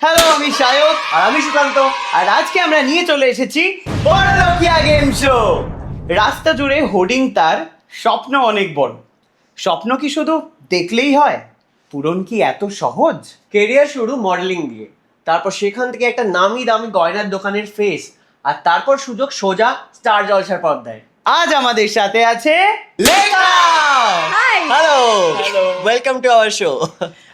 Hello আমি সায়ক আর আমি সুকান্ত আর আজকে আমরা নিয়ে চলে এসেছি বড়লোকিয়া গেম শো রাস্তা জুড়ে হোর্ডিং তার স্বপ্ন অনেক বড়। স্বপ্ন কি শুধু দেখলেই হয়? পূরণ কি এত সহজ? কেরিয়ার শুরু মডেলিং দিয়ে। তারপর সেখান থেকে একটা নামি দামি গয়নার দোকানের ফেস আর তারপর সুযোগ সোজা স্টার জলসার পর্দায়। আজ আমাদের সাথে আছে Lekha! Hello. Welcome to our show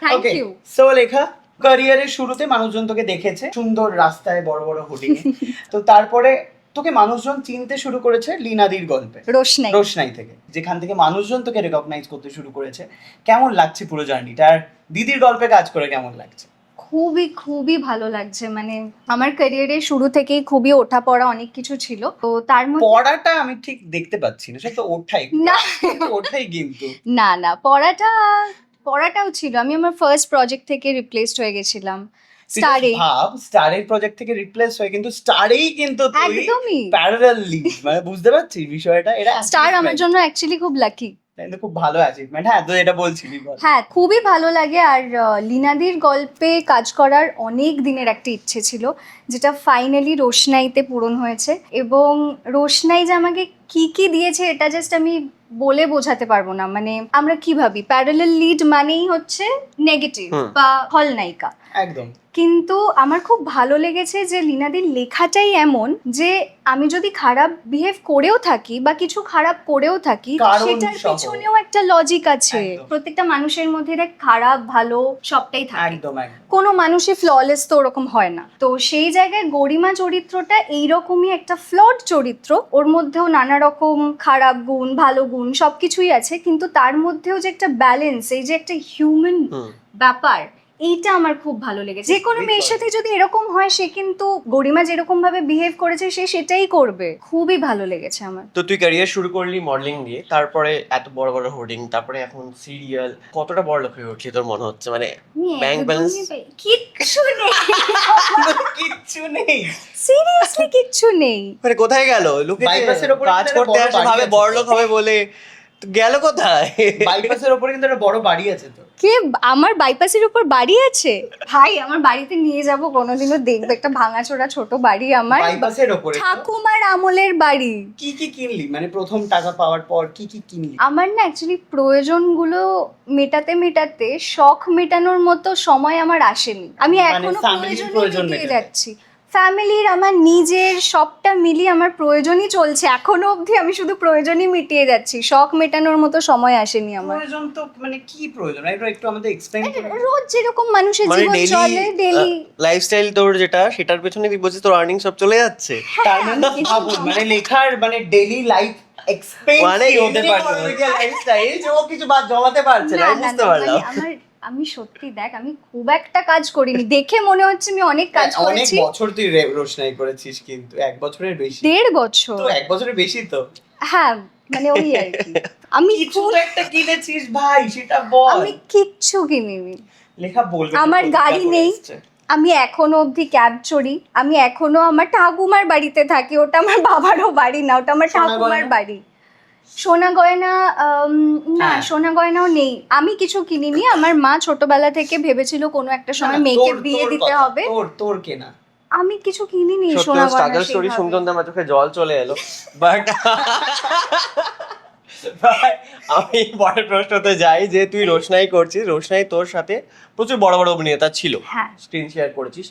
thank you so Lekha ক্যারিয়ারের শুরুতে মানুষজন তোকে দেখেছে সুন্দর রাস্তায় বড় বড় হোর্ডিং তো তারপরে তোকে মানুষজন চিনতে শুরু করেছে লিনাদির গল্পে। রোশনাই। রোশনাই থেকে। যেখান থেকে মানুষজন তোকে রেকগনাইজ করতে শুরু করেছে। কেমন লাগছে পুরো জার্নিটা আর দিদির গল্পে কাজ করে কেমন লাগছে? খুবই খুবই ভালো লাগছে। মানে আমার ক্যারিয়ারের শুরু থেকেই খুবই ওঠা পড়া অনেক কিছু ছিল। তো তার মধ্যে পড়াটা আমি ঠিক দেখতে পাচ্ছি না। সে তো ওঠাই। না। ওঠাই কিন্তু। না না পড়াটা পড়াটাও ছিল। আমি আমার ফার্স্ট প্রজেক্ট থেকে রিপ্লেসড হয়ে গেছিলাম। স্টারে ভাব স্টারের প্রজেক্ট থেকে রিপ্লেস হয়ে কিন্তু স্টারেই কিন্তু তুই একদমই। প্যারালালি মানে বুঝতে পারছিস বিষয়টা? এটা স্টার আমার জন্য অ্যাকচুয়ালি খুব লাকি কিন্তু খুব ভালো অ্যাচিভমেন্ট হ্যাঁ তো এটা বলছিলি হ্যাঁ খুবই ভালো লাগে। আর লিনাদির গল্পে কাজ করার অনেক দিনের একটা ইচ্ছে ছিল। যেটা ফাইনালি রোশনাইতে পূরণ হয়েছে এবং রোশনাই যে আমাকে কি কি দিয়েছে এটা জাস্ট আমি বলে বোঝাতে পারব না। মানে আমরা কি ভাবি? প্যারালাল লিড মানেই হচ্ছে নেগেটিভ। বা খলনায়িকা একদম। কিন্তু আমার খুব ভালো লেগেছে যে লিনাদির লেখাটাই এমন যে আমি যদি খারাপ বিহেভ করেও থাকি বা কিছু খারাপ করেও থাকি সেটার। পিছনেও একটা লজিক আছে। প্রত্যেকটা মানুষের মধ্যে দেখ খারাপ ভালো সবটাই থাকে। কোনো মানুষই ফ্ললেস তো ওরকম হয় না। তো সেই জায়গায় গরিমা চরিত্রটা এইরকমই একটা ফ্লড চরিত্র। ওর মধ্যেও নানা রকম খারাপ গুণ ভালো গুণ সবকিছুই আছে কিন্তু তার মধ্যেও যে একটা ব্যালেন্স এই যে একটা হিউম্যান ব্যাপার এইটা আমার খুব ভালো লেগেছে। যে কোনো মেয়ের সাথে যদি এরকম হয় সে কিন্তু গরিমা যেরকম ভাবে বিহেভ করেছে সে সেটাই করবে। খুবই ভালো লেগেছে আমার। তো তুই ক্যারিয়ার শুরু করলি মডেলিং দিয়ে তারপরে এত বড় বড় হোর্ডিং তারপরে এখন সিরিয়াল কতটা বড় লোক হয়ে উঠলি তোর মনে হচ্ছে? মানে balance? পে- কিচ্ছু নেই। কিচ্ছু নেই। সিরিয়াসলি কিচ্ছু নেই। মানে কোথায় গেল? লোকে কাজ করতে আসে ভাবে বড় লোক হবে বলে গেল কোথায়? বাইপাসের ওপরে কিন্তু একটা বড় বাড়ি আছে তো। কে? আমার বাইপাসের উপর বাড়ি আছে? ভাই আমার বাড়িতে নিয়ে যাব কোনোদিনও দেখবে। একটা ভাঙাচোরা ছোট বাড়ি আমার। বাইপাসের ওপরে তো। ঠাকুমার আমলের বাড়ি। কি কি কিনলি? মানে প্রথম টাকা পাওয়ার পর কি কি কিনলি? আমার না অ্যাকচুয়ালি প্রয়োজনগুলো মেটাতে মেটাতে শখ মেটানোর মতো সময় আমার আসেনি। আমি মানে এখনও প্রয়োজন মেটাতে। যাচ্ছি। ফ্যামিলির আমার নিজের সবটা মিলিয়ে আমার প্রয়োজনই চলছে। এখনও অবধি আমি শুধু প্রয়োজনই মিটিয়ে যাচ্ছি। শখ মেটানোর মতো সময় আসেনি আমার। প্রয়োজন তো মানে কি প্রয়োজন? এটা একটু আমাদের এক্সপ্লেইন করে। রোজ যেরকম মানুষের মানে জীবন চলে ডেলি লাইফস্টাইল তোর যেটা সেটার পেছনে তুই বলছিস তোর আর্নিং সব চলে যাচ্ছে। তার মানে ভাবুন মানে লেখার মানে ডেইলি লাইফ এক্সপেন্স মানে হতে পারে? লাইফস্টাইল যে ও কিছু বাদ জমাতে পারছে না বুঝতে পারলাম। মানে আমার আমি সত্যি দেখ আমি খুব একটা কাজ করিনি। দেখে মনে হচ্ছে আমি অনেক কাজ হ্যাঁ, অনেক বছর তুই রোশনাই করেছিস কিন্তু এক বছরের বেশি। দেড় বছর। তো এক বছরের বেশি তো। হ্যাঁ মানে ওই আর কি। আমি কিছু একটা কিনেছিস ভাই সেটা বল। আমি কিচ্ছু কিনিনি। লেখা বলবে আমার গাড়ি নেই। আমি এখনও অবধি ক্যাব চড়ি। আমি এখনও আমার ঠাকুমার বাড়িতে থাকি। ওটা আমার বাবারও বাড়ি না ওটা আমার ঠাকুমার বাড়ি। সোনা গয়না না হ্যাঁ। সোনা গয়নাও নেই। আমি কিছু কিনিনি। আমার মা ছোটবেলা থেকে ভেবেছিল কোনো একটা সময় মেয়েকে বিয়ে দিতে হবে। তোর তোর কেনা। আমি কিছু কিনিনি সোনা স্ট্রাগল গয়না স্টোরি সেইভাবে। শুনতে শুনতে আমার চোখে জল চলে এলো। বাট আমি পরের প্রশ্নতে যাই যে তুই রোশনাই করছিস। রোশনাই তোর সাথে প্রচুর বড় বড় অভিনেতা ছিল। হ্যাঁ। স্ক্রিন শেয়ার করেছিস।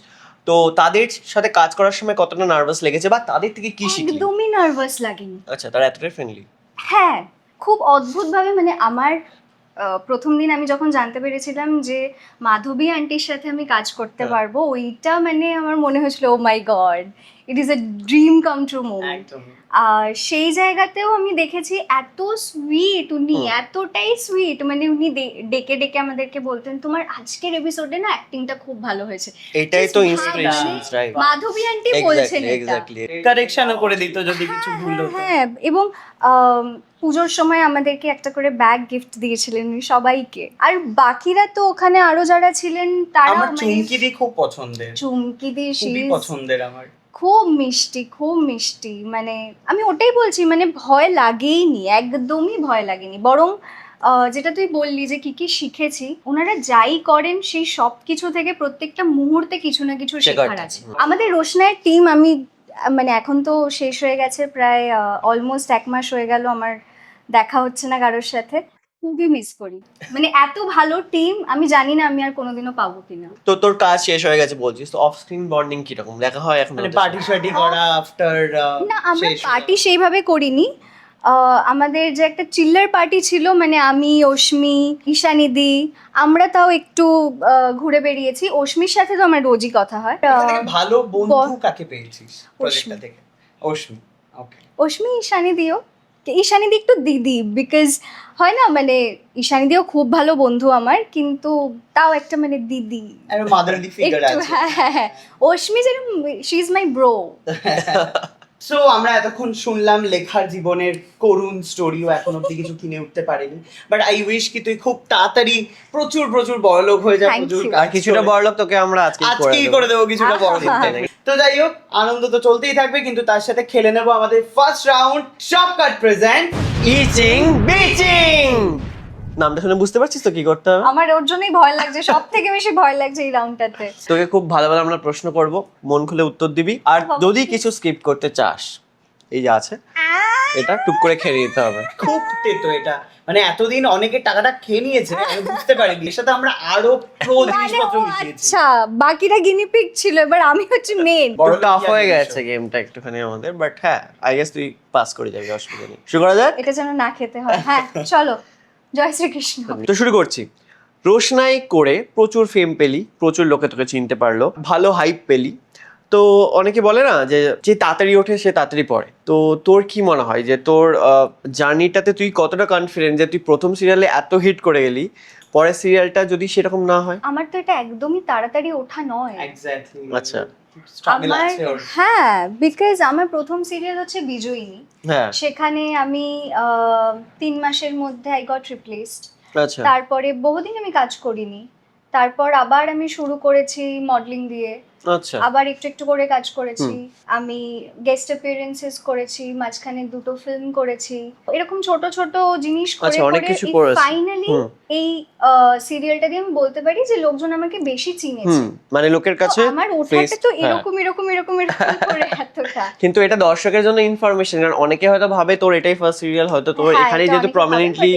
তো তাদের সাথে কাজ করার সময় কতটা নার্ভাস লেগেছে বা তাদের থেকে কি শিখলি? একদমই নার্ভাস লাগেনি। আচ্ছা তারা এতটাই ফ্রেন্ডলি হ্যাঁ খুব অদ্ভুতভাবে মানে আমার প্রথম দিন আমি যখন জানতে পেরেছিলাম যে মাধবী আন্টির সাথে আমি কাজ করতে হ্যাঁ। পারব ওইটা মানে আমার মনে হয়েছিল ও my god it is a dream come true moment আর সেই জায়গাতেও আমি দেখেছি এত সুইট উনি এতটাই সুইট মানে উনি ডেকে ডেকে আমাদেরকে বলতেন তোমার আজকের এপিসোডে না অ্যাক্টিংটা খুব ভালো হয়েছে। এটাই তো ইন্সপিরেশন রাইট মাধবী আন্টি বলছেন এক্স্যাক্টলি এটা। কারেকশনও করে দিত যদি কিছু ভুল হ্যাঁ, হতো। হ্যাঁ এবং পুজোর সময় আমাদেরকে একটা করে ব্যাগ গিফট দিয়েছিলেন সবাইকে। আর বাকিরা তো ওখানে আরও যারা ছিলেন তারা আমার মানে চুমকি দি খুব পছন্দের। চুমকি দি খুবই পছন্দের আমার। খুব মিষ্টি খুব মিষ্টি। মানে আমি ওটাই বলছি মানে ভয় লাগেইনি একদমই ভয় লাগেনি। বরং যেটা তুই বললি যে কি কি শিখেছি ওনারা যাই করেন সেই সব কিছু থেকে প্রত্যেকটা মুহূর্তে কিছু না কিছু শেখার শেখার আছে। আমাদের রোশনায়ের টিম আমি মানে এখন তো শেষ হয়ে গেছে প্রায় অলমোস্ট এক মাস হয়ে গেল আমার দেখা হচ্ছে না কারোর সাথে খুবই মিস করি। মানে এত ভালো টিম আমি জানি না আমি আর কোনোদিনও পাবো কিনা। তো তোর কাজ শেষ হয়ে গেছে বলছিস তো অফ স্ক্রিন বন্ডিং কীরকম? দেখা হয় এখন মানে পার্টি শার্টি করা আফটার না আমরা পার্টি সেইভাবে করিনি। আহ, আমাদের যে একটা চিল্লার পার্টি ছিল মানে আমি অশ্মি ঈশানিদি আমরা তাও একটু আহ, ঘুরে বেরিয়েছি। অশ্মির সাথে তো আমার রোজই কথা হয়। আহ, ভালো বন্ধু কাকে পেয়েছিস প্রজেক্টটা থেকে? অশ্মি ওকে অশ্মি ঈশানিদিও ঈশানিদি একটু দিদি বিকজ হয় না মানে ঈশানিদিও খুব ভালো বন্ধু আমার কিন্তু তাও একটা মানে দিদি। আছে। হ্যাঁ হ্যাঁ হ্যাঁ অশ্মি যেরকম she is my bro so আমরা এতক্ষণ শুনলাম লেখার জীবনের করুণ স্টোরিও এখন অব্দি কিছু কিনে উঠতে পারেনি। বাট আই উইশ কি তুই খুব তাড়াতাড়ি প্রচুর প্রচুর বড়লোক হয়ে যা প্রচুর আর কিছুটা বড়লোক তোকে আমরা আজকে আজকেই করে দেবো কিছুটা বড়লোক। তো যাই হোক আনন্দ তো চলতেই থাকবে কিন্তু তার সাথে খেলে নেব আমাদের first round shop cut present ইচিং বিচিং নামটা শুনে বুঝতে পারছিস তো কি করতে হবে? আমার ওর জন্যই ভয় লাগছে সব থেকে বেশি ভয় লাগছে এই রাউন্ডটাতে তোকে খুব ভালো ভালো আমরা প্রশ্ন করব মন খুলে উত্তর দিবি। আর যদি কিছু স্কিপ করতে চাস এই যে আছে এটা টুক করে খেয়ে নিতে হবে। খুব তেতো এটা। মানে এতদিন অনেকে টাকাটা খেয়ে নিয়েছে আমি বুঝতে পারিনি। এর সাথে আমরা আরও প্রো মানে জিনিসপত্র মিশিয়েছি। আচ্ছা বাকিরা গিনিপিক ছিল এবার আমি হচ্ছে মেন বড় টাফ হয়ে গেছে গেমটা একটুখানি আমাদের বাট হ্যাঁ আই গেস তুই পাস করে যাবি অসুবিধা নেই। শুরু করা যাক? এটা যেন না খেতে হয়। হ্যাঁ চলো। জয় শ্রীকৃষ্ণ। তো শুরু করছি। রোশনাই করে প্রচুর ফেম পেলি প্রচুর লোকে তোকে চিনতে পারল ভালো হাইপ পেলি। তো অনেকে বলে না যে যে তাড়াতাড়ি ওঠে সে তাড়াতাড়ি পড়ে। তো তোর কি মনে হয় যে তোর জার্নিটাতে তুই কতটা কনফিডেন্ট যে তুই প্রথম সিরিয়ালে এত হিট করে গেলি পরের সিরিয়ালটা যদি সেরকম না হয়? আমার তো এটা একদমই তাড়াতাড়ি ওঠা নয়। এক্স্যাক্টলি আচ্ছা। আমার হ্যাঁ বিকজ আমার প্রথম সিরিয়াল হচ্ছে বিজয়িনী হ্যাঁ। সেখানে আমি তিন মাসের মধ্যে আই গট রিপ্লেসড তারপরে বহুদিন আমি কাজ করিনি। তারপর আবার আমি শুরু করেছি মডেলিং দিয়ে। আচ্ছা। আবার একটু একটু করে কাজ করেছি। আমি গেস্ট অ্যাপিয়ারেন্সেস করেছি মাঝখানে দুটো ফিল্ম করেছি। এরকম ছোট ছোট জিনিস করে আচ্ছা, করে ফাইনালি এই সিরিয়ালটা দিয়ে আমি বলতে পারি যে লোকজন আমাকে বেশি চিনেছে। মানে লোকের কাছে আমার ওঠাটা তো হ্যাঁ। এরকম এরকম এরকম এরকম করে এতটা। কিন্তু এটা দর্শকের জন্য ইনফরমেশন কারণ অনেকে হয়তো ভাবে তোর এটাই ফার্স্ট সিরিয়াল হয়তো তোর হ্যাঁ, এখানেই যেহেতু প্রমিনেন্টলি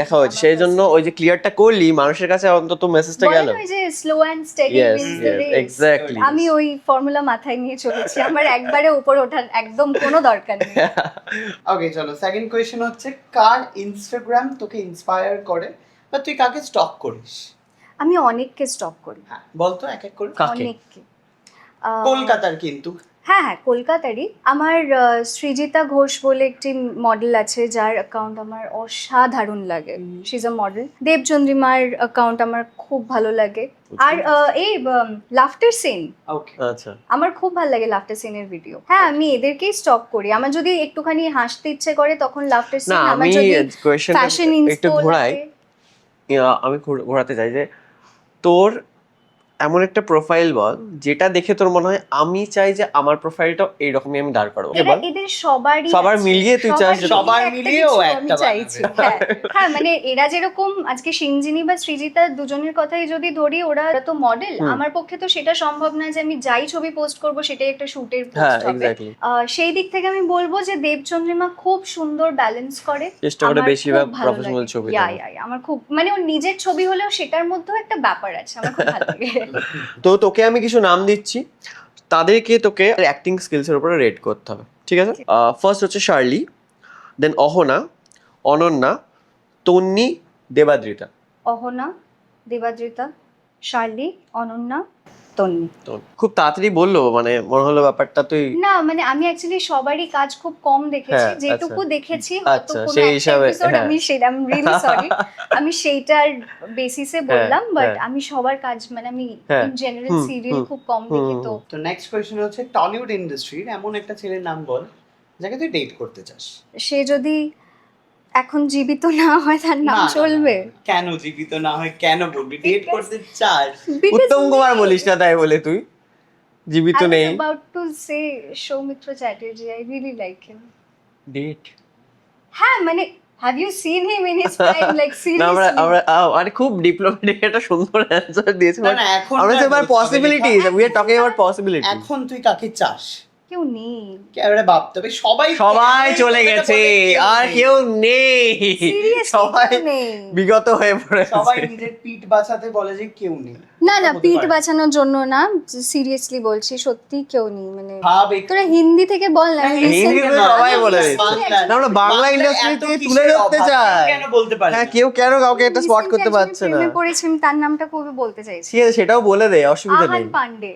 দেখা হয়েছে। সেই জন্য ওই যে ক্লিয়ারটা করলি মানুষের কাছে অন্তত মেসেজটা গেল। ওই যে slow and steady wins the race exactly আমি ওই ফর্মুলা মাথায় নিয়ে চলেছি। আমার একবারে উপরে ওঠার একদম কোনো দরকার নেই। ওকে চলো। সেকেন্ড কোয়েশ্চেন হচ্ছে কার ইনস্টাগ্রাম তোকে ইন্সপায়ার করে বা তুই কাকে স্টক করিস? আমি অনেককে স্টক করি। হ্যাঁ বলতো এক এক করে। অনেককে। কলকাতার কিন্তু। হ্যাঁ হ্যাঁ কলকাতারই। আমার সৃজিতা ঘোষ বলে একটি মডেল আছে যার অ্যাকাউন্ট আমার অসাধারণ লাগে। শি ইজ আ মডেল দেবচন্দ্রিমার অ্যাকাউন্ট আমার খুব ভালো লাগে। আর আহ, এই লাফটার সিন ওকে আচ্ছা। আমার খুব ভালো লাগে লাফটার সিনের ভিডিও হ্যাঁ আমি এদেরকেই স্টক করি। আমার যদি একটুখানি হাসতে ইচ্ছে করে তখন লাফটার সিন আমার আমি যদি ফ্যাশন একটু ঘোরাই। আমি ঘোরাতে চাই যে তোর এমন একটা প্রোফাইল বল যেটা দেখে তোর মনে হয় আমি চাই যে আমার প্রোফাইলটা এইরকমই আমি দাঁড় করাবো। এরা এদের সবারই সবার মিলিয়ে তুই চাস যে- সবার একটা মিলিয়েও একটা চাইছি হ্যাঁ। হ্যাঁ মানে এরা যেরকম আজকে সিংজিনি বা সৃজিতা দুজনের কথাই যদি ধরি ওরা তো মডেল আমার পক্ষে তো সেটা সম্ভব না যে আমি যাই ছবি পোস্ট করব সেটাই একটা শুটের হ্যাঁ পোস্ট হবে। এক্স্যাক্টলি আহ, সেই দিক থেকে আমি বলব যে দেবচন্দ্রিমা খুব সুন্দর ব্যালেন্স করে। চেষ্টা করে আমার বেশিরভাগ খুব ভালো প্রফেশনাল লাগে। ছবি দেওয়ার। আমার খুব মানে ওর নিজের ছবি হলেও সেটার মধ্যেও একটা ব্যাপার আছে আমার খুব ভালো লাগে। তো তোকে আমি কিছু নাম দিচ্ছি। তাদেরকে তোকে অ্যাক্টিং স্কিলসের উপরে রেড করতে হবে ঠিক আছে? ফার্স্ট হচ্ছে Shirley then Ahana Ananya Tanni Debadrita. Ahana Debadrita Shirley Ananya Tanni খুব তাড়াতাড়ি বলল মানে মনে হলো ব্যাপারটা তুই না মানে আমি অ্যাকচুয়ালি সবারই কাজ খুব কম দেখেছি হ্যাঁ, যেটুকু আচ্ছা। দেখেছি হয়তো আচ্ছা, কোনো সেই হিসাবে, হ্যাঁ। আমি সেটা আমি রিয়েলি সরি আমি সেইটার বেসিসে বললাম বাট হ্যাঁ। আমি সবার কাজ মানে আমি হ্যাঁ, ইন জেনারেল সিরিয়াল খুব কম দেখি তো তো নেক্সট কোয়েশ্চেন হচ্ছে টলিউড ইন্ডাস্ট্রির এমন একটা ছেলের নাম বল যাকে তুই ডেট করতে চাস সে যদি এখন জীবিত না হয় তার নাম চলবে। কেন জীবিত না হয় কেন বলবি? ডেট করতে চাস। উত্তম কুমার বলিস না তাই বলে তুই? জীবিত নেই। about to say Soumitra Chatterjee I really like him date হ্যাঁ মানে have you seen him in his prime like না আমরা সিরিয়াসলি আমরা আহ, মানে খুব ডিপ্লোম্যাটিক একটা সুন্দর অ্যান্সার দিয়েছি না, না, এখন আমরা তো এবার possibilities we are talking about possibility এখন তুই কাকে চাস? কেউ নেই। ভাবতে হবে সবাই সবাই চলে গেছে আর কেউ নেই। সবাই বিগত হয়ে সবাই নিজের পিঠ বাঁচাতে বলে যে কেউ নেই। না না পিঠ বাঁচানোর জন্য না সিরিয়াসলি বলছি সত্যি কেউ নেই মানে তোরা হিন্দি থেকে বল না হিন্দি তো সবাই বলে না, আমরা বাংলা থেকে তুলে ধরতে চাই। কেন বলতে পারি হ্যাঁ কেউ কেন কাউকে এটা স্পট করতে পারছে না। পড়েছি তার নামটা কবে বলতে চাইছি? সেটাও বলে দে অসুবিধা আহান নেই। পান্ডে।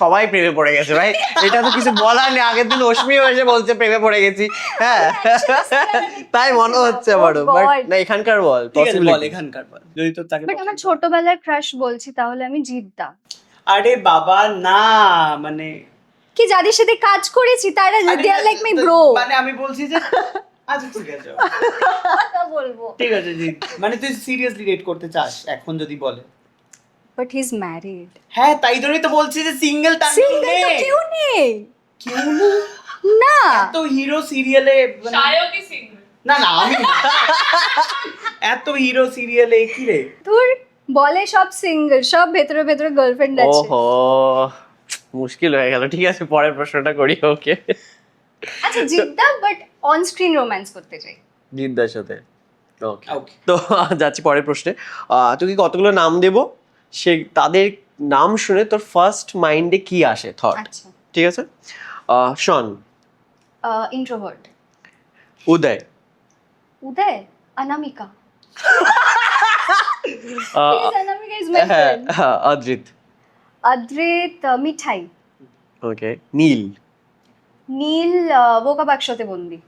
সবাই প্রেমে পড়ে গেছে ভাই এটা তো কিছু বলার নেই। আগের দিন অশ্মিও এসে বলছে প্রেমে পড়ে গেছি। হ্যাঁ। তাই মনে হচ্ছে আমারও। বাট না এখানকার বল ঠিক আছে বল এখানকার বল। যদি তোর তাকে বাট আমার ছোটবেলার ক্রাশ বলছি তাহলে আমি জিদ্দা। আরে বাবা না মানে কি যাদের সাথে কাজ করেছি তারা আরে দে আর লাইক মাই ব্রো মানে আমি বলছি যে আচ্ছা ঠিক আছে কথা বলব। ঠিক আছে জি মানে তুই সিরিয়াসলি ডেট করতে চাস এখন যদি বলে। বাট হি ইজ ম্যারিড হ্যাঁ তাই জন্যই তো বলছি যে সিঙ্গেল তার সিঙ্গেল তো কেউ নেই। কেউ নেই? না। এত হিরো সিরিয়ালে সায়কই সিঙ্গেল না না আমি এত হিরো সিরিয়ালে কি রে? ধুর বলে সব সিঙ্গেল সব ভেতরে ভেতরে গার্লফ্রেন্ড আছে। ওহো মুশকিল হয়ে গেল। ঠিক আছে পরের প্রশ্নটা করি ওকে। আচ্ছা Jidda but on screen romance করতে চাই। জিদ্দার সাথে। ওকে। ওকে তো যাচ্ছি পরের প্রশ্নে। আহ, তোকে কতগুলো নাম দেব? সে তাদের নাম শুনে তোর ফার্স্ট মাইন্ডে কি আসে? থট আচ্ছা। ঠিক আছে? শন। ইন্ট্রোভার্ট উদয়। উদয়? অনামিকা। মাই হ্যাঁ হ্যাঁ, অদ্রিত। অদ্রিত মিঠাই। ওকে নীল। নীল বোকা বাক্সতে বন্দি।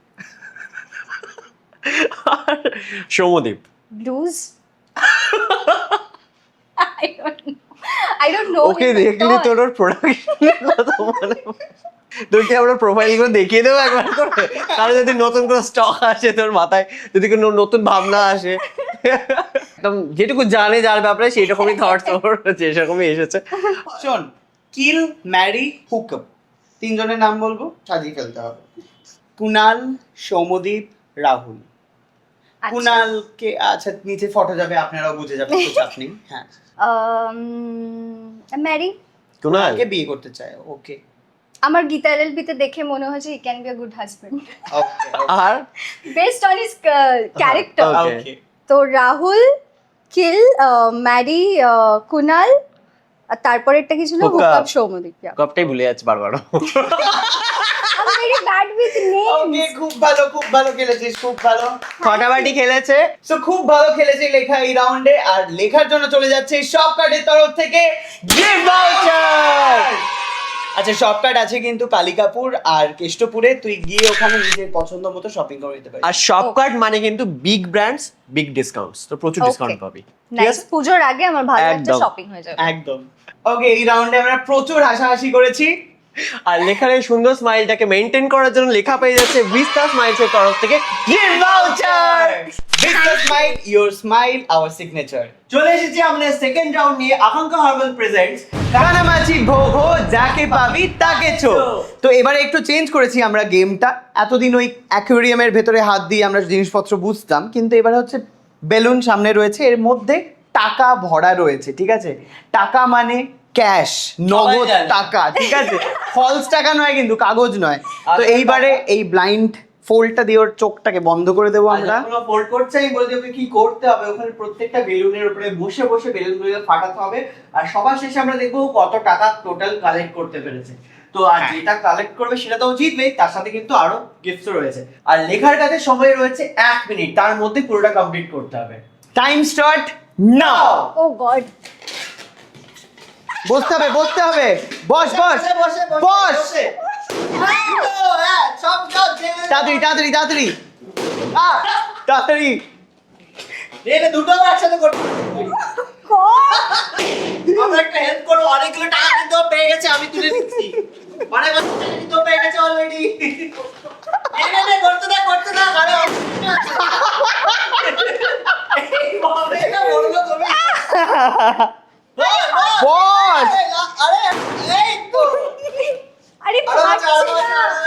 Soumodip blues I don't know. I don't know. ওকে দেখলি তোর ওর প্রোডাকশন মানে তোকে আমরা প্রোফাইল দেখিয়ে দেবো একবার করে কারণ যদি নতুন কোনো স্টক আসে তোর মাথায় যদি কোনো নতুন ভাবনা আসে একদম যেটুকু জানে যার ব্যাপারে সেই রকমই থটস ওর হচ্ছে সেরকমই এসেছে শোন কিল ম্যারি হুকআপ তিনজনের নাম বলব সাজিয়ে ফেলতে হবে কুনাল সৌমদীপ রাহুল। কুনালকে আচ্ছা নিচে ফটো যাবে আপনারাও বুঝে যাবেন তো চাপ নেই। হ্যাঁ। ম্যারি? কুনাল। কে বিয়ে করতে চায়? ওকে। আমার গীতা এলএলবি তে দেখে মনে হয়েছে he can be a good husband R? Based on his character okay তো রাহুল কিল ম্যারি কুনাল আর তারপরেরটা কি ছিল. হুকআপ সৌমদীপ কপটাই ভুলে যাচ্ছে বারবার। ওকে খুব ভালো খুব ভালো খেলেছিস খুব ভালো। ফাটাফাটি খেলেছে? সো খুব ভালো খেলেছে লেখা এই রাউন্ডে আর লেখার জন্য চলে যাচ্ছে সব কার্ডের তরফ থেকে গিফট ভাউচার আচ্ছা সব আছে কিন্তু কালিকাপুর আর কেষ্টপুরে। তুই গিয়ে ওখানে নিজের পছন্দ মতো শপিং করে নিতে পারিস। আর মানে কিন্তু বিগ ব্র্যান্ডস বিগ ডিসকাউন্টস তো প্রচুর ডিসকাউন্ট পাবি। নাইস পুজোর আগে আমার ভালো একটা একদম। শপিং হয়ে যাবে। একদম। ওকে এই রাউন্ডে আমরা প্রচুর হাসাহাসি করেছি। আর লেখার এই সুন্দর স্মাইলটাকে মেনটেন করার জন্য লেখা পেয়ে যাচ্ছে ভিস্তা স্মাইলস এর তরফ থেকে gift voucher business smile your smile our signature চলে এসেছি আমাদের সেকেন্ড রাউন্ড নিয়ে আকাঙ্ক্ষা হার্বাল প্রেজেন্টস কানামাছি ভো ভো যাকে পাবি তাকে চো তো এবারে একটু চেঞ্জ করেছি আমরা গেমটা এতদিন ওই অ্যাকোয়ারিয়ামের ভেতরে হাত দিয়ে আমরা জিনিসপত্র বুঝতাম, কিন্তু এবার হচ্ছে বেলুন সামনে রয়েছে। এর মধ্যে টাকা ভরা রয়েছে, ঠিক আছে? টাকা মানে ক্যাশ নগদ টাকা ঠিক আছে? ফলস টাকা নয় কিন্তু কাগজ নয়। তো এইবারে এই ব্লাইন্ড ফোল্ডটা দিয়ে ওর চোখটাকে বন্ধ করে দেবো আমরা। ফোল্ড করছে আমি বলছি ওকে কি করতে হবে? ওখানে প্রত্যেকটা বেলুনের উপরে বসে বসে বেলুনগুলো ফাটাতে হবে। আর সবার শেষে আমরা দেখব কত টাকা টোটাল কালেক্ট করতে পেরেছে। তো আর যেটা কালেক্ট করবে সেটা তো ও জিতবেই তার সাথে কিন্তু আরও গিফটও রয়েছে। আর লেখার কাছে সময় রয়েছে এক মিনিট তার মধ্যে পুরোটা কমপ্লিট করতে হবে। Time start now oh god বসতে হবে বসতে হবে। বস বস বস তাড়াতাড়ি তাড়াতাড়ি তাড়াতাড়ি। তাড়াতাড়ি। দুটো একসাথে একটা হেল্প করো অনেকগুলো টাকা কিন্তু পেয়ে গেছে আমি তুলে দিচ্ছি অনেক কিন্তু পেয়ে গেছে অলরেডি করতে দে করতে আরে না তুমি বস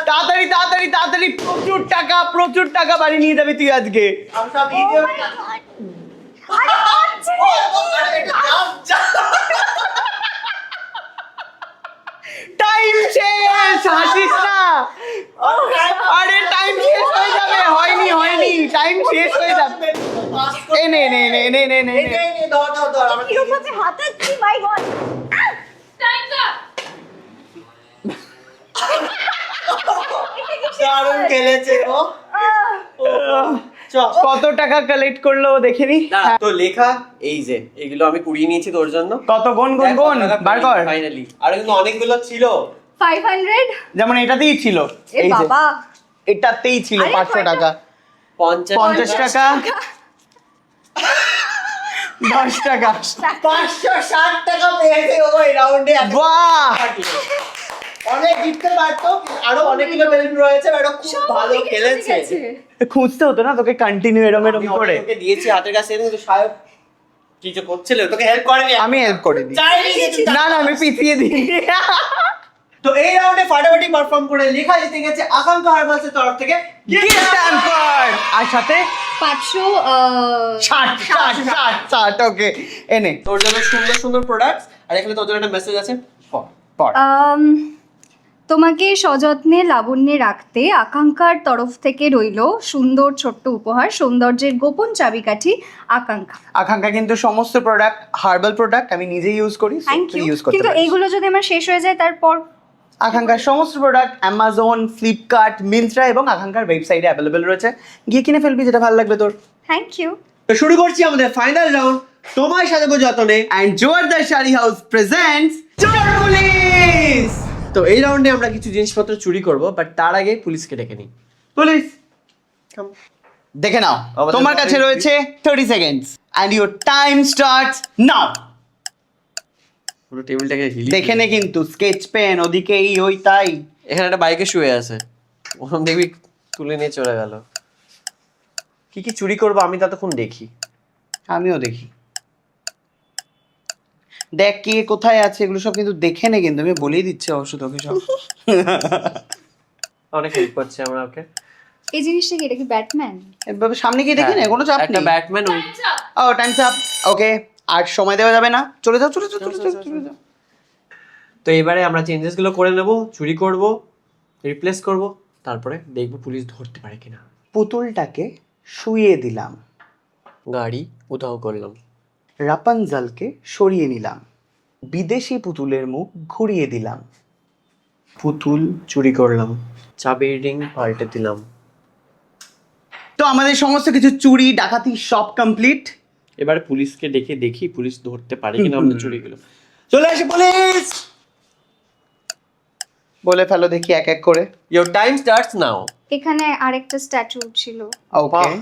তাড়াতাড়ি তাড়াতাড়ি তাড়াতাড়ি প্রচুর টাকা প্রচুর টাকা বাড়ি নিয়ে যাবি তুই আজকে আমি সব Oh video- my God! আরে পাচ্ছে না। টাইম শেষ! হাসিস না! আরে টাইম শেষ হয়ে যাবে। হয়নি হয়নি। টাইম শেষ হয়ে যাবে। এ নে নে নে নে নে নে নে। God! দারুণ খেলেছে ও। কত টাকা কালেক্ট করল দেখে নি? তো লেখা এই যে এগুলো আমি কুড়িয়ে নিয়েছি তোর জন্য। কত গুণ গুণ গুণ বার কর। ফাইনালি আর কিন্তু অনেকগুলো ছিল। 500? যেমন এটাতেই ছিল। এই যে বাবা। এটাতেই ছিল আরে পাঁচশো কয়টা? টাকা। পঞ্চাশ পঞ্চাশ টাকা। দশ টাকা। পাঁচশো ষাট টাকা পেয়েছে ও এই রাউন্ডে বাহ! অনেক জিততে পারতো আরও অনেকগুলো বেলুন রয়েছে খুব ভালো খেলেছে। গেছে। খুঁজতে হতো না তোকে কন্টিনিউ এরম এরম করে। অনেককে দিয়েছি হাতের কাছে কিন্তু সাহেব কি যে করছিল তোকে হেল্প করেনি। আমি হেল্প করে দিই না না আমি পিছিয়ে দিই তো এই রাউন্ডে ফাটাফাটি পারফর্ম করে লেখা জিতে গেছে আকাঙ্ক্ষা তরফ থেকে! আর সাথে? পাঁচশো আহ, ষাট ষাট ষাট ষাট। ওকে এনে। তোর জন্য সুন্দর সুন্দর প্রোডাক্টস আর এখানে তোর জন্য একটা মেসেজ আছে। পড়। আম, তোমাকে সযত্নে লাবণ্যে রাখতে আকাঙ্ক্ষার তরফ থেকে রইল সুন্দর ছোট্ট উপহার সৌন্দর্যের গোপন চাবিকাঠি আকাঙ্ক্ষা। আকাঙ্ক্ষা কিন্তু সমস্ত প্রোডাক্ট হার্বাল প্রোডাক্ট আমি নিজেই ইউজ করি থ্যাংক ইউ ইউজ করতে কিন্তু এইগুলো যদি আমার শেষ হয়ে যায় তারপর? আকাঙ্ক্ষার সমস্ত প্রোডাক্ট অ্যামাজন ফ্লিপকার্ট মিন্ত্রা এবং আকাঙ্ক্ষার ওয়েবসাইটে অ্যাভেলেবেল রয়েছে। গিয়ে কিনে ফেলবি যেটা ভালো লাগবে তোর। থ্যাংক ইউ তো শুরু করছি আমাদের ফাইনাল রাউন্ড তোমার সাজাবো যতনে and Joardar sari house presents চোর পুলিশ তো এই রাউন্ডে আমরা কিছু জিনিসপত্র চুরি করব বাট তার আগে পুলিশকে ডেকে নিই। পুলিশ! দেখে নাও তোমার কাছে রয়েছে thirty seconds and your time starts now পুরো টেবিলটাকে হিলি দেখে নে কিন্তু স্কেচ পেন ওদিকে এই ওই তাই। এখানে একটা বাইকে শুয়ে আছে। ওরকম দেখবি তুলে নিয়ে চলে গেল। কি কি চুরি করব আমি ততক্ষণ দেখি। আমিও দেখি। দেখ কে কোথায় আছে এগুলো সব কিন্তু দেখে নে কিন্তু আমি বলেই দিচ্ছি অবশ্য তোকে সব। অনেক হেল্প করছে আমরা ওকে। এই জিনিসটা কি এটা কি ব্যাটম্যান? এভাবে সামনে গিয়ে দেখে নে কোনো চাপ হ্যাঁ, একটা নেই। ব্যাটম্যান ও টাইম চাপ ওকে আর সময় দেওয়া যাবে না। চলে যাও চলে যাও চলে যাও চলে যাও। তো এবারে আমরা চেঞ্জেসগুলো করে নেব চুরি করব রিপ্লেস করব তারপরে দেখব পুলিশ ধরতে পারে কিনা। পুতুলটাকে শুয়ে দিলাম। গাড়ি উধাও করলাম। রাপানজালকে সরিয়ে নিলাম। বিদেশি পুতুলের মুখ ঘুরিয়ে দিলাম। পুতুল চুরি করলাম। চাবির রিং পাল্টে দিলাম। তো আমাদের সমস্ত কিছু চুরি ডাকাতি সব কমপ্লিট এবার পুলিশকে ডেকে দেখি পুলিশ ধরতে পারে কিনা আমাদের চুরিগুলো চলে আসে পুলিশ! বলে ফেলো দেখি এক এক করে। ইওর টাইম স্টার্টস নাও এখানে আরেকটা স্ট্যাচু ছিল। ওকে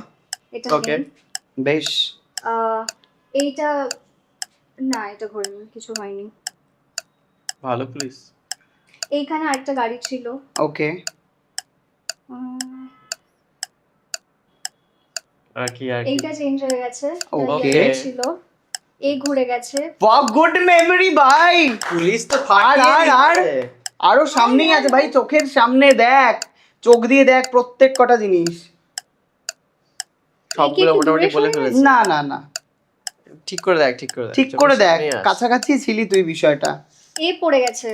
এটা. নেই। বেশ। আহ, এইটা না এটা ঘোরেনি কিছু হয়নি। ভালো পুলিশ এইখানে আরেকটা গাড়ি ছিল। ওকে আর কি আর এইটা চেঞ্জ হয়ে গেছে. এই ছিল। এই ঘুরে গেছে। বাহ গুড মেমরি ভাই পুলিশ তো আর আর আর আরও সামনেই আছে ভাই চোখের সামনে দেখ। চোখ দিয়ে দেখ প্রত্যেক কটা জিনিস। সবগুলো মোটামুটি বলে সরে না না না। ঠিক করে দেখ ঠিক করে দেখ ঠিক করে দেখ কাছাকাছি ছিলি তুই বিষয়টা। এ পড়ে গেছে।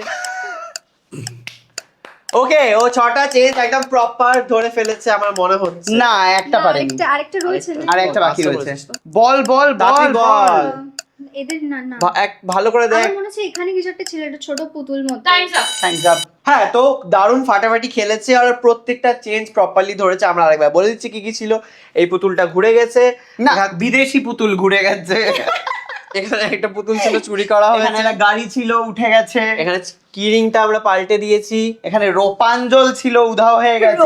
ওকে ও ছটা চেঞ্জ একদম প্রপার ধরে ফেলেছে আমার মনে হচ্ছে। না একটা পারেনি। আরেকটা আরেকটা রয়েছে আরেকটা আর একটা বাকি রয়েছে বল বল বল। বল। বল এদের না না। এক ভালো করে দেখ। আমার মনে হচ্ছে এখানে কিছু একটা ছিল একটা ছোট পুতুল মতো। Time's up. হ্যাঁ তো দারুণ ফাটাফাটি খেলেছে আর প্রত্যেকটা চেঞ্জ প্রপারলি ধরেছে। আমরা আরেকবার বলে দিচ্ছি কি কি ছিল। এই পুতুলটা ঘুরে গেছে। না বিদেশি পুতুল ঘুরে গেছে। এখানে একটা পুতুল ছিল চুরি করা এখানে হয়েছে একটা গাড়ি ছিল উঠে গেছে। এখানে কিরিংটা আমরা পাল্টে দিয়েছি। এখানে রোপাঞ্জল ছিল উধাও হয়ে গেছে।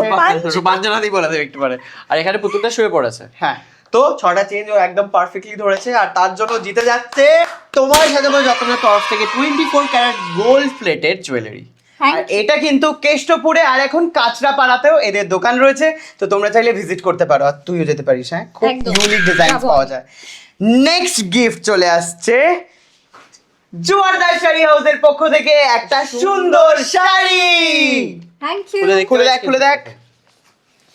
রোপাঞ্জল? বলে দেবে একটু পরে। আর এখানে পুতুলটা শুয়ে পড়েছে। হ্যাঁ। তো ছটা চেঞ্জ ও একদম পারফেক্টলি ধরেছে আর তার জন্য জিতে যাচ্ছে তোমার সাজাবো যত্নের তরফ থেকে twenty four carat gold plated jewellery আর এটা কিন্তু কেষ্টপুরে আর এখন কাঁচরাপাড়াতেও এদের দোকান রয়েছে তো তোমরা চাইলে ভিজিট করতে পারো আর তুইও যেতে পারিস হ্যাঁ? খুব ইউনিক ডিজাইন পাওয়া যায়। নেক্সট গিফট চলে আসছে জোয়ারদার শাড়ি হাউসের পক্ষ থেকে একটা সুন্দর শাড়ি। থ্যাংক ইউ দেখ। খুলে দেখ। খুলে দেখ।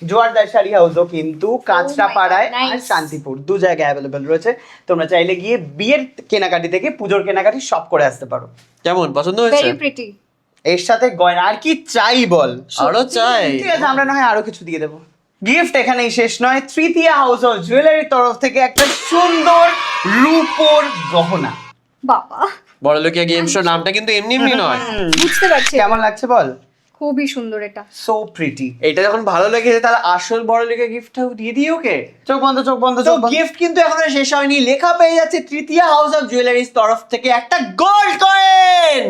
জোয়ারদার শাড়ি হাউসও কিন্তু Oh God, পাড়ায় আর শান্তিপুর দু জায়গায় অ্যাভেলেবেল রয়েছে। তোমরা চাইলে গিয়ে বিয়ের কেনাকাটি থেকে পুজোর কেনাকাটি সব করে আসতে পারো। কেমন? পছন্দ হয়েছে? ভেরি প্রিটি এর সাথে গয়না আর কি চাই বল? আরও চাই। ঠিক আছে আমরা না হয় আরও কিছু দিয়ে দেবো। গিফট এখানেই শেষ নয় তৃতীয় হাউস অফ জুয়েলারির তরফ থেকে একটা সুন্দর রূপোর গহনা। বাবা। বড়লোকিয়া গেম শো নামটা কিন্তু এমনি এমনি নয়। বুঝতে পারছি। কেমন লাগছে বল? খুবই সুন্দর এটা। সো প্রিটি এটা যখন ভালো লেগেছে তাহলে আসল বড় লেগে গিফটটাও দিয়ে দিই ওকে? চোখ বন্ধ চোখ বন্ধ তো চোখ গিফট কিন্তু এখনও শেষ হয়নি। লেখা পেয়ে যাচ্ছে তৃতীয় হাউস অফ জুয়েলারিজ তরফ থেকে একটা গোল্ড কয়েন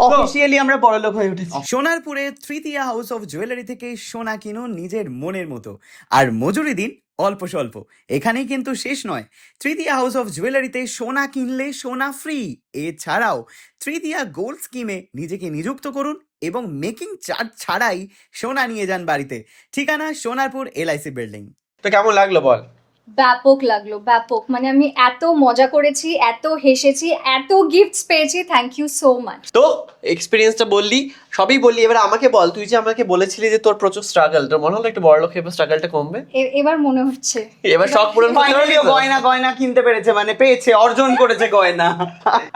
অফিসিয়ালি আমরা বড়লোক হয়ে উঠেছি। সোনারপুরে তৃতীয় হাউস অফ জুয়েলারি থেকে সোনা কিনুন নিজের মনের মতো। আর মজুরি দিন অল্প স্বল্প। এখানেই কিন্তু শেষ নয়। তৃতীয় হাউস অফ জুয়েলারিতে সোনা কিনলে সোনা ফ্রি এছাড়াও তৃতীয়া গোল্ড স্কিমে নিজেকে নিযুক্ত করুন এবং মেকিং চার্জ ছাড়াই সোনা নিয়ে যান বাড়িতে। ঠিকানা সোনারপুর এলআইসি বিল্ডিং তো কেমন লাগল বল? ব্যাপক লাগল ব্যাপক। মানে আমি এত মজা করেছি এত হেসেছি এত গিফটস পেয়েছি থ্যাংক ইউ সো মাচ তো এক্সপিরিয়েন্সটা বললি সবই বললি। এবার আমাকে বল তুই যে আমাকে বলেছিলি যে তোর প্রচুর স্ট্রাগল তোর মনে হলো একটু বড় লোক এবার স্ট্রাগলটা কমবে? এবার মনে হচ্ছে। এবার শখ পূরণ করতে গয়না গয়না কিনতে পেরেছে মানে পেয়েছে অর্জন করেছে গয়না।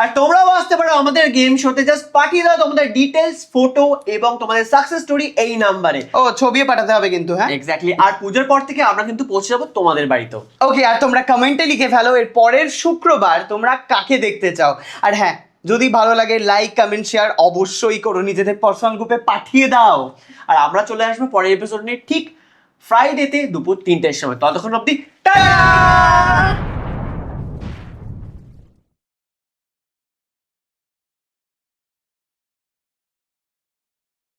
আর তোমরাও আসতে পারো আমাদের গেম শোতে জাস্ট পাঠিয়ে দাও তোমাদের ডিটেলস ফটো এবং তোমাদের সাকসেস স্টোরি এই নাম্বারে ও ছবিও পাঠাতে হবে কিন্তু হ্যাঁ? এক্স্যাক্টলি আর পুজোর পর থেকে আমরা কিন্তু পৌঁছে যাব তোমাদের বাড়িতেও। ওকে আর তোমরা কমেন্টে লিখে ফেলো এর পরের শুক্রবার তোমরা কাকে দেখতে চাও? আর হ্যাঁ যদি ভালো লাগে লাইক কমেন্ট শেয়ার অবশ্যই করো, নিজেদের পার্সোনাল গ্রুপে পাঠিয়ে দাও। আর আমরা চলে আসব পরের এপিসোড নিয়ে ঠিক ফ্রাইডেতে দুপুর তিনটের সময়। ততক্ষণ অব্দি টাটা!